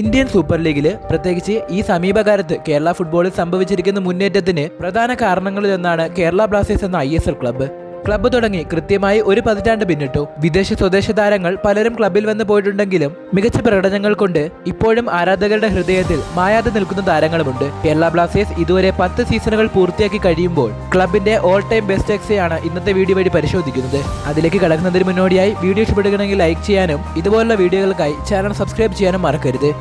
Indian super ലീഗിൽ പ്രത്യേകിച്ച് ഈ സമീപകാലത്ത് കേരള ഫുട്ബോളിൽ സംഭവിച്ചിരിക്കുന്ന മുന്നേറ്റത്തിന് പ്രധാന കാരണങ്ങളിലൊന്നാണ് കേരള ബ്ലാസ്റ്റേഴ്സ് എന്ന ഐ ക്ലബ്ബ്. ക്ലബ്ബ് തുടങ്ങി കൃത്യമായി ഒരു പതിറ്റാണ്ട് പിന്നിട്ടു. വിദേശ സ്വദേശ താരങ്ങൾ പലരും ക്ലബ്ബിൽ വന്നു പോയിട്ടുണ്ടെങ്കിലും മികച്ച പ്രകടനങ്ങൾ കൊണ്ട് ഇപ്പോഴും ആരാധകരുടെ ഹൃദയത്തിൽ മായാതെ നിൽക്കുന്ന താരങ്ങളുമുണ്ട്. കേരള ബ്ലാസ്റ്റേഴ്സ് ഇതുവരെ പത്ത് സീസണുകൾ പൂർത്തിയാക്കി കഴിയുമ്പോൾ ക്ലബിന്റെ ഓൾ ടൈം ബെസ്റ്റ് എക്സയാണ് ഇന്നത്തെ വീഡിയോ വഴി പരിശോധിക്കുന്നത്. അതിലേക്ക് കടക്കുന്നതിന് മുന്നോടിയായി വീഡിയോ ഇഷ്ടപ്പെടുകയാണെങ്കിൽ ലൈക്ക് ചെയ്യാനും ഇതുപോലുള്ള വീഡിയോകൾക്കായി ചാനൽ സബ്സ്ക്രൈബ് ചെയ്യാനും മറക്കരുത്.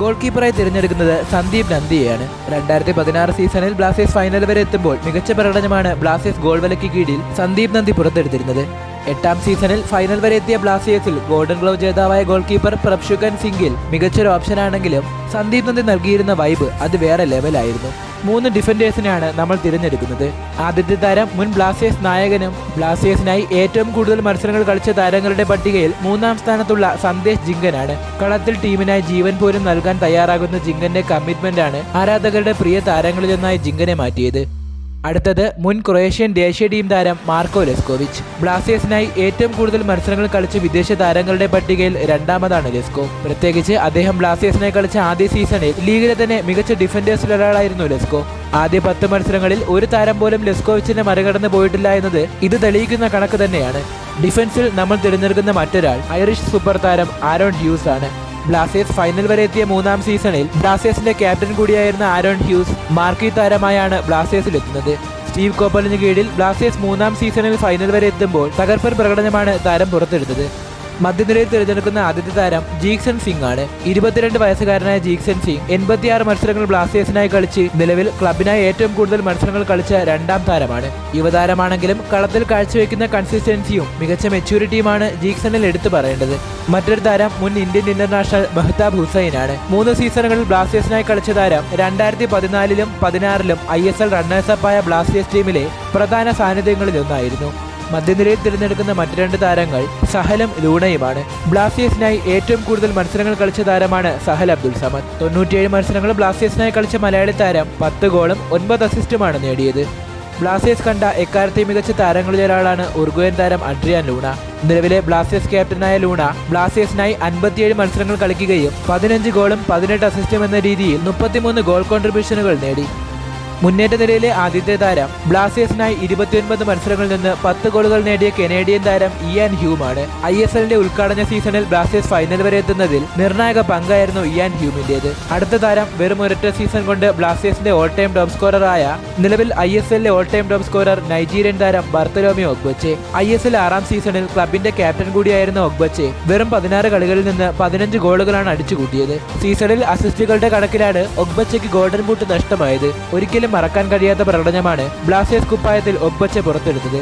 ഗോൾ കീപ്പറായി തിരഞ്ഞെടുക്കുന്നത് സന്ദീപ് നന്ദിയെയാണ്. രണ്ടായിരത്തി പതിനാറ് സീസണിൽ ബ്ലാസ്റ്റേഴ്സ് ഫൈനൽ വരെ എത്തുമ്പോൾ മികച്ച പ്രകടനമാണ് ബ്ലാസ്റ്റേഴ്സ് ഗോൾ വലയ്ക്ക് കീഴിൽ സന്ദീപ് നന്ദി പുറത്തെടുത്തിരുന്നത്. എട്ടാം സീസണിൽ ഫൈനൽ വരെ എത്തിയ ബ്ലാസ്റ്റേഴ്സിൽ ഗോൾഡൻ ഗ്ലൗ ജേതാവായ ഗോൾ കീപ്പർ പ്രഭ്ഷുകൻ സിംഗിൽ മികച്ചൊരു ഓപ്ഷനാണെങ്കിലും സന്ദീപ് നന്ദി നൽകിയിരുന്ന വൈബ് അത് വേറെ ലെവലായിരുന്നു മൂന്ന് ഡിഫൻഡേഴ്സിനെയാണ് നമ്മൾ തിരഞ്ഞെടുക്കുന്നത്. ആദ്യത്തെ താരം മുൻ ബ്ലാസ്റ്റേഴ്സ് നായകനും ബ്ലാസ്റ്റേഴ്സിനായി ഏറ്റവും കൂടുതൽ മത്സരങ്ങൾ കളിച്ച താരങ്ങളുടെ പട്ടികയിൽ മൂന്നാം സ്ഥാനത്തുള്ള സന്ദേശ് ജിങ്കനാണ്. കളത്തിൽ ടീമിനായി ജീവൻ പോലും നൽകാൻ തയ്യാറാകുന്ന ജിങ്കന്റെ കമ്മിറ്റ്മെന്റാണ് ആരാധകരുടെ പ്രിയ താരങ്ങളിലൊന്നായി ജിങ്കനെ മാറ്റിയത്. അടുത്തത് മുൻ ക്രൊയേഷ്യൻ ദേശീയ ടീം താരം മാർക്കോ ലെസ്കോവിച്ച്. ബ്ലാസ്റ്റേഴ്സിനായി ഏറ്റവും കൂടുതൽ മത്സരങ്ങൾ കളിച്ച വിദേശ താരങ്ങളുടെ പട്ടികയിൽ രണ്ടാമതാണ് ലെസ്കോ. പ്രത്യേകിച്ച് അദ്ദേഹം ബ്ലാസ്റ്റേഴ്സിനായി കളിച്ച ആദ്യ സീസണിൽ ലീഗിലെ തന്നെ മികച്ച ഡിഫൻഡേഴ്സിൽ ഒരാളായിരുന്നു ലെസ്കോ. ആദ്യ പത്ത് മത്സരങ്ങളിൽ ഒരു താരം പോലും ലെസ്കോവിച്ചിനെ മറികടന്ന് പോയിട്ടില്ല എന്നത് ഇത് തെളിയിക്കുന്ന കണക്ക് തന്നെയാണ്. ഡിഫൻസിൽ നമ്മൾ തിരഞ്ഞെടുക്കുന്ന മറ്റൊരാൾ ഐറിഷ് സൂപ്പർ താരം ആരോൺ ഹ്യൂസ് ആണ്. ബ്ലാസ്റ്റേഴ്സ് ഫൈനൽ വരെ എത്തിയ മൂന്നാം സീസണിൽ ബ്ലാസ്റ്റേഴ്സിന്റെ ക്യാപ്റ്റൻ കൂടിയായിരുന്ന ആരോൺ ഹ്യൂസ് മാർക്കി താരമായാണ് ബ്ലാസ്റ്റേഴ്സിൽ എത്തുന്നത്. സ്റ്റീവ് കോപ്പലിന് കീഴിൽ ബ്ലാസ്റ്റേഴ്സ് മൂന്നാം സീസണിൽ ഫൈനൽ വരെ എത്തുമ്പോൾ തകർപ്പൻ പ്രകടനമാണ് താരം പുറത്തെടുത്തത്. മധ്യനിരയിൽ തിരഞ്ഞെടുക്കുന്ന ആദ്യത്തെ താരം ജീക്സൺ സിംഗ് ആണ് ഇരുപത്തിരണ്ട് വയസ്സുകാരനായ ജീക്സൺ സിംഗ് എൺപത്തിയാറ് മത്സരങ്ങൾ ബ്ലാസ്റ്റേഴ്സിനായി കളിച്ച് നിലവിൽ ക്ലബിനായി ഏറ്റവും കൂടുതൽ മത്സരങ്ങൾ കളിച്ച രണ്ടാം താരമാണ്. യുവതാരമാണെങ്കിലും കളത്തിൽ കാഴ്ചവെക്കുന്ന കൺസിസ്റ്റൻസിയും മികച്ച മെച്യൂരിറ്റിയുമാണ് ജീക്സണിൽ എടുത്തു പറയേണ്ടത്. മറ്റൊരു താരം മുൻ ഇന്ത്യൻ ഇന്റർനാഷണൽ മെഹ്താബ് ഹുസൈനാണ്. മൂന്ന് സീസണുകളിൽ ബ്ലാസ്റ്റേഴ്സിനായി കളിച്ച താരം രണ്ടായിരത്തി പതിനാലിലും പതിനാറിലും ഐ എസ് എൽ റണ്ണേഴ്സപ്പായ ബ്ലാസ്റ്റേഴ്സ് ടീമിലെ പ്രധാന സാന്നിധ്യങ്ങളിലൊന്നായിരുന്നു. മധ്യനിരയിൽ തിരഞ്ഞെടുക്കുന്ന മറ്റു രണ്ട് താരങ്ങൾ സഹലും ലൂണയുമാണ്. ബ്ലാസ്റ്റേഴ്സിനായി ഏറ്റവും കൂടുതൽ മത്സരങ്ങൾ കളിച്ച താരമാണ് സഹൽ അബ്ദുൾ സമദ്. തൊണ്ണൂറ്റിയേഴ് മത്സരങ്ങൾ ബ്ലാസ്റ്റേഴ്സിനായി കളിച്ച മലയാളി താരം പത്ത് ഗോളും ഒൻപത് അസിസ്റ്റുമാണ് നേടിയത്. ബ്ലാസ്റ്റേഴ്സ് കണ്ട എക്കാലത്തെ മികച്ച താരങ്ങളിൽ ഒരാളാണ് ഉറുഗ്വേൻ താരം അഡ്രിയാൻ ലൂണ. നിലവിലെ ബ്ലാസ്റ്റേഴ്സ് ക്യാപ്റ്റനായ ലൂണ ബ്ലാസ്റ്റേഴ്സിനായി അൻപത്തിയേഴ് മത്സരങ്ങൾ കളിക്കുകയും പതിനഞ്ച് ഗോളും പതിനെട്ട് അസിസ്റ്റും എന്ന രീതിയിൽ മുപ്പത്തിമൂന്ന് ഗോൾ കോൺട്രിബ്യൂഷനുകൾ നേടി. മുന്നേറ്റ നിരയിലെ ആദ്യത്തെ താരം ബ്ലാസ്റ്റേഴ്സിനായി ഇരുപത്തിയൊൻപത് മത്സരങ്ങളിൽ നിന്ന് പത്ത് ഗോളുകൾ നേടിയ കനേഡിയൻ താരം ഇയാൻ ഹ്യൂമാണ്. ഐ എസ് എല്ലിന്റെ ഉദ്ഘാടന സീസണിൽ ബ്ലാസ്റ്റേഴ്സ് ഫൈനൽ വരെ എത്തുന്നതിൽ നിർണായക പങ്കായിരുന്നു ഇയാൻ ഹ്യൂമിന്റേത്. അടുത്ത താരം വെറും ഒരൊറ്റ സീസൺ കൊണ്ട് ബ്ലാസ്റ്റേഴ്സിന്റെ ഓൾ ടൈം ടോപ്പ് സ്കോററായ നിലവിൽ I S എല്ലിലെ all time top scorer Nigerian താരം Bartholomew Ogbeche. I S L ആറാം സീസണിൽ ക്ലബിന്റെ ക്യാപ്റ്റൻ കൂടിയായിരുന്ന ഒഗ്ബച്ചെ. വെറും പതിനാറ് കളികളിൽ നിന്ന് പതിനഞ്ച് ഗോളുകളാണ് അടിച്ചുകൂട്ടിയത്. സീസണിൽ അസിസ്റ്റുകളുടെ കണക്കിലാണ് ഒഗ്ബച്ചയ്ക്ക് ഗോൾഡൻ ബൂട്ട് നഷ്ടമായത്. ഒരിക്കലും മറക്കാൻ കഴിയാത്ത പ്രകടനമാണ് ബ്ലാസ്റ്റേഴ്സ് കുപ്പായത്തിൽ ഒപ്പച്ച പുറത്തെടുത്തത്.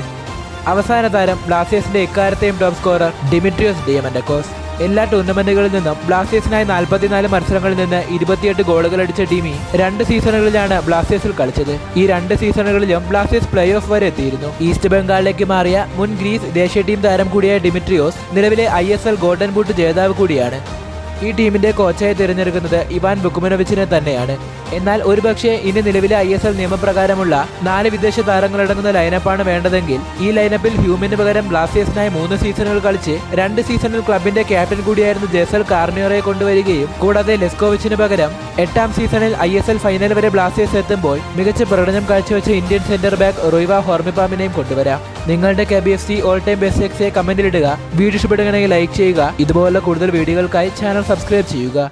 അവസാന താരം ബ്ലാസ്റ്റേഴ്സിന്റെ എക്കാലത്തെയും ടോപ്പ് സ്കോറർ ഡിമിട്രിയോസ് ഡിയമൻഡക്കോസ്. എല്ലാ ടൂർണമെന്റുകളിൽ നിന്നും ബ്ലാസ്റ്റേഴ്സിനായി നാൽപ്പത്തിനാല് മത്സരങ്ങളിൽ നിന്ന് ഇരുപത്തിയെട്ട് ഗോളുകൾ അടിച്ച ടീമി രണ്ട് സീസണുകളിലാണ് ബ്ലാസ്റ്റേഴ്സിൽ കളിച്ചത്. ഈ രണ്ട് സീസണുകളിലും ബ്ലാസ്റ്റേഴ്സ് പ്ലേ ഓഫ് വരെ എത്തിയിരുന്നു. ഈസ്റ്റ് ബംഗാളിലേക്ക് മാറിയ മുൻ ഗ്രീസ് ദേശീയ ടീം താരം കൂടിയായ ഡിമിട്രിയോസ് നിലവിലെ ഐ ഗോൾഡൻ ബൂട്ട് ജേതാവ് കൂടിയാണ്. ഈ ടീമിന്റെ കോച്ചായി തിരഞ്ഞെടുക്കുന്നത് ഇവാൻ ബുക്കുമനോവിച്ചിനെ തന്നെയാണ്. എന്നാൽ ഒരുപക്ഷെ ഇനി നിലവിലെ ഐ എസ് എൽ നിയമപ്രകാരമുള്ള നാല് വിദേശ താരങ്ങളടങ്ങുന്ന ലൈനപ്പാണ് വേണ്ടതെങ്കിൽ ഈ ലൈനപ്പിൽ ഹ്യൂമിന് പകരം ബ്ലാസ്റ്റേഴ്സിനായി മൂന്ന് സീസണുകൾ കളിച്ച് രണ്ട് സീസണിൽ ക്ലബിന്റെ ക്യാപ്റ്റൻ കൂടിയായിരുന്ന ജെസൽ കാർണിയോറെ കൊണ്ടുവരികയും കൂടാതെ ലെസ്കോവിച്ചിന് പകരം എട്ടാം സീസണിൽ ഐ എസ് എൽ ഫൈനൽ വരെ ബ്ലാസ്റ്റേഴ്സ് എത്തുമ്പോൾ മികച്ച പ്രകടനം കാഴ്ചവെച്ച ഇന്ത്യൻ സെന്റർ ബാക്ക് റോയ്വ ഹോർമിപ്പാമിനെയും കൊണ്ടുവരാം. നിങ്ങളുടെ K B F C all time best എക്സെ കമന്റിലിടുക വീഡിയോ ഇഷ്ടപ്പെടുകയാണെങ്കിൽ ലൈക്ക് ചെയ്യുക. ഇതുപോലുള്ള കൂടുതൽ വീഡിയോകൾക്കായി ചാനൽ സബ്സ്ക്രൈബ് ചെയ്യുക.